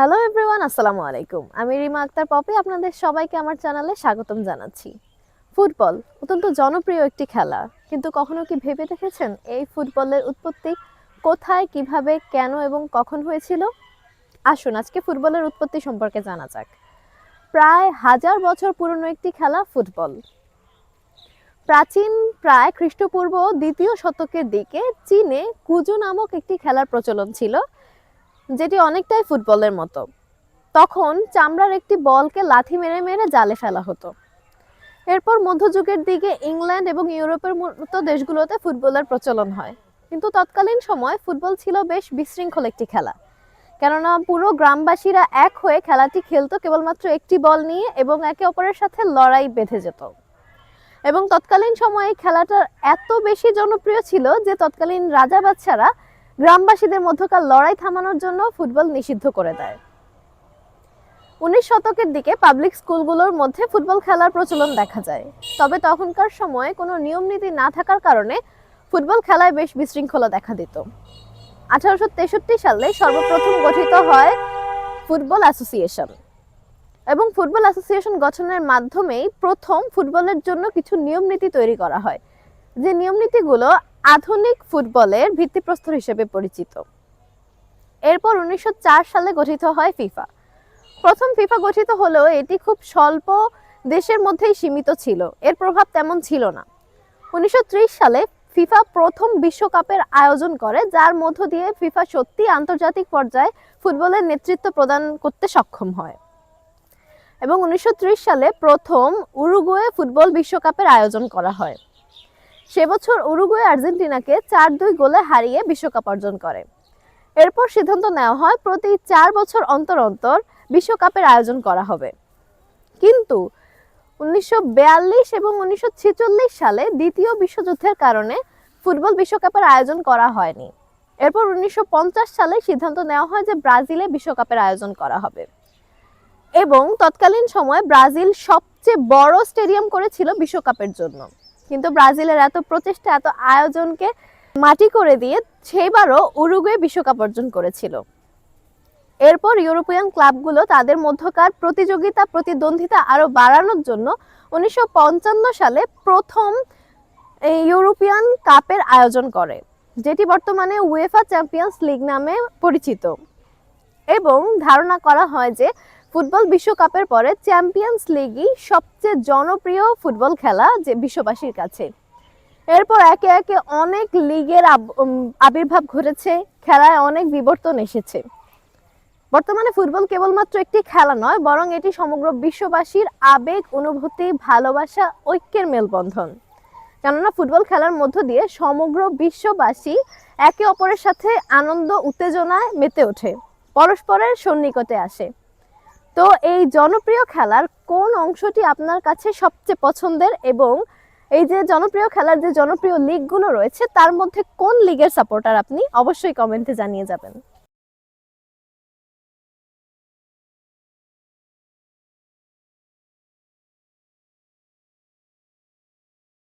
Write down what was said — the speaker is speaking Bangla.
হ্যালো এভরিওয়ান আসসালামু আলাইকুম আমি রিমা আক্তার পপি। আপনাদের সবাইকে আমার চ্যানেলে স্বাগতম জানাচ্ছি। ফুটবল অত্যন্ত জনপ্রিয় একটি খেলা। কিন্তু কখনো কি ভেবে দেখেছেন এই ফুটবলের উৎপত্তি কোথায়, কীভাবে, কেন এবং কখন হয়েছিল? আসুন, আজকে ফুটবলের উৎপত্তি সম্পর্কে জানা যাক। প্রায় হাজার বছর পুরনো একটি খেলা ফুটবল। প্রাচীন, প্রায় খ্রিস্টপূর্ব দ্বিতীয় শতকের দিকে চীনে কুজু নামক একটি খেলার প্রচলন ছিল। যেটি অনেকটাই ফুটবলের মতো। তখন চামড়ার একটি বলকে লাথি মেরে মেরে জালে ফেলা হতো। এরপর মধ্যযুগের দিকে ইংল্যান্ড এবং ইউরোপের মতো দেশগুলোতে ফুটবলের প্রচলন হয়। কিন্তু তৎকালীন সময় ফুটবল ছিল বেশ বিশৃঙ্খল একটি খেলা। কেননা পুরো গ্রামবাসীরা এক হয়ে খেলাটি খেলতো কেবলমাত্র একটি বল নিয়ে এবং একে অপরের সাথে লড়াই বেঁধে যেত। এবং তৎকালীন সময়ে খেলাটা এত বেশি জনপ্রিয় ছিল যে তৎকালীন রাজা বাচ্চারা গ্রামবাসীদের মধ্যকার লড়াই থামানোর জন্য ফুটবল নিষিদ্ধ করে দেয়। উনিশ শতকের দিকে পাবলিক স্কুলগুলোর মধ্যে ফুটবল খেলার প্রচলন দেখা যায়। তবে তখনকার সময়ে কোনো নিয়ম নীতি না থাকার কারণে ফুটবল খেলায় বেশ বিশৃঙ্খলা দেখা দিত। আঠারোশো তেষট্টি সালে সর্বপ্রথম গঠিত হয় ফুটবল অ্যাসোসিয়েশন। এবং ফুটবল অ্যাসোসিয়েশন গঠনের মাধ্যমেই প্রথম ফুটবলের জন্য কিছু নিয়ম নীতি তৈরি করা হয়। যে নিয়ম নীতিগুলো আধুনিক ফুটবলের ভিত্তিপ্রস্তর হিসেবে পরিচিত। এরপর উনিশশো চার সালে গঠিত হয় ফিফা। প্রথম ফিফা গঠিত হলেও এটি খুব স্বল্প দেশের মধ্যেই সীমিত ছিল। এর প্রভাব তেমন ছিল না। উনিশশো ত্রিশ সালে ফিফা প্রথম বিশ্বকাপের আয়োজন করে, যার মধ্য দিয়ে ফিফা সত্যি আন্তর্জাতিক পর্যায়ে ফুটবলের নেতৃত্ব প্রদান করতে সক্ষম হয়। এবং উনিশশো ত্রিশ সালে প্রথম উরুগুয়ে ফুটবল বিশ্বকাপের আয়োজন করা হয়। সে বছর উরুগুয়ে আর্জেন্টিনাকে চার দুই গোলে হারিয়ে বিশ্বকাপ অর্জন করে। এরপর সিদ্ধান্ত নেওয়া হয় প্রতি চার বছর অন্তর অন্তর বিশ্বকাপের আয়োজন করা হবে। কিন্তু উনিশশো বিয়াল্লিশ এবং উনিশশো ছেচল্লিশ সালে দ্বিতীয় বিশ্বযুদ্ধের কারণে ফুটবল বিশ্বকাপের আয়োজন করা হয়নি। এরপর উনিশশো পঞ্চাশ সালে সিদ্ধান্ত নেওয়া হয় যে ব্রাজিলে বিশ্বকাপের আয়োজন করা হবে। এবং তৎকালীন সময় ব্রাজিল সবচেয়ে বড় স্টেডিয়াম করেছিল বিশ্বকাপের জন্য। কিন্তু ব্রাজিলের এত প্রচেষ্টা, এত আয়োজনকে মাটি করে দিয়ে সেইবারও উরুগুয়ে বিশ্বকাপ অর্জন করেছিল। এরপর ইউরোপিয়ান ক্লাবগুলো তাদের মধ্যকার প্রতিযোগিতা, প্রতিদ্বন্দ্বিতা আরও বাড়ানোর জন্য উনিশশো পঞ্চান্ন সালে প্রথম ইউরোপিয়ান কাপের আয়োজন করে, যেটি বর্তমানে উয়েফা চ্যাম্পিয়ন্স লিগ নামে পরিচিত। এবং ধারণা করা হয় যে ফুটবল বিশ্বকাপের পরে চ্যাম্পিয়ন্স লিগই সবচেয়ে জনপ্রিয় ফুটবল খেলা যে বিশ্ববাসীর কাছে। এরপর একে একে অনেক লিগের আবির্ভাব ঘটেছে, খেলায় অনেক বিবর্তন এসেছে। বর্তমানে ফুটবল কেবলমাত্র একটি খেলা নয়, বরং এটি সমগ্র বিশ্ববাসীর আবেগ, অনুভূতি, ভালোবাসা, ঐক্যের মেলবন্ধন। কেননা ফুটবল খেলার মধ্য দিয়ে সমগ্র বিশ্ববাসী একে অপরের সাথে আনন্দ, উত্তেজনায় মেতে ওঠে। পরস্পরের সন্নিকটে আসে। তো এই জনপ্রিয় খেলার কোন অংশটি আপনার কাছে সবচেয়ে পছন্দের এবং এই যে জনপ্রিয় খেলার যে জনপ্রিয় লিগগুলো রয়েছে, তার মধ্যে কোন লিগের সাপোর্টার আপনি অবশ্যই কমেন্টে জানিয়ে যাবেন।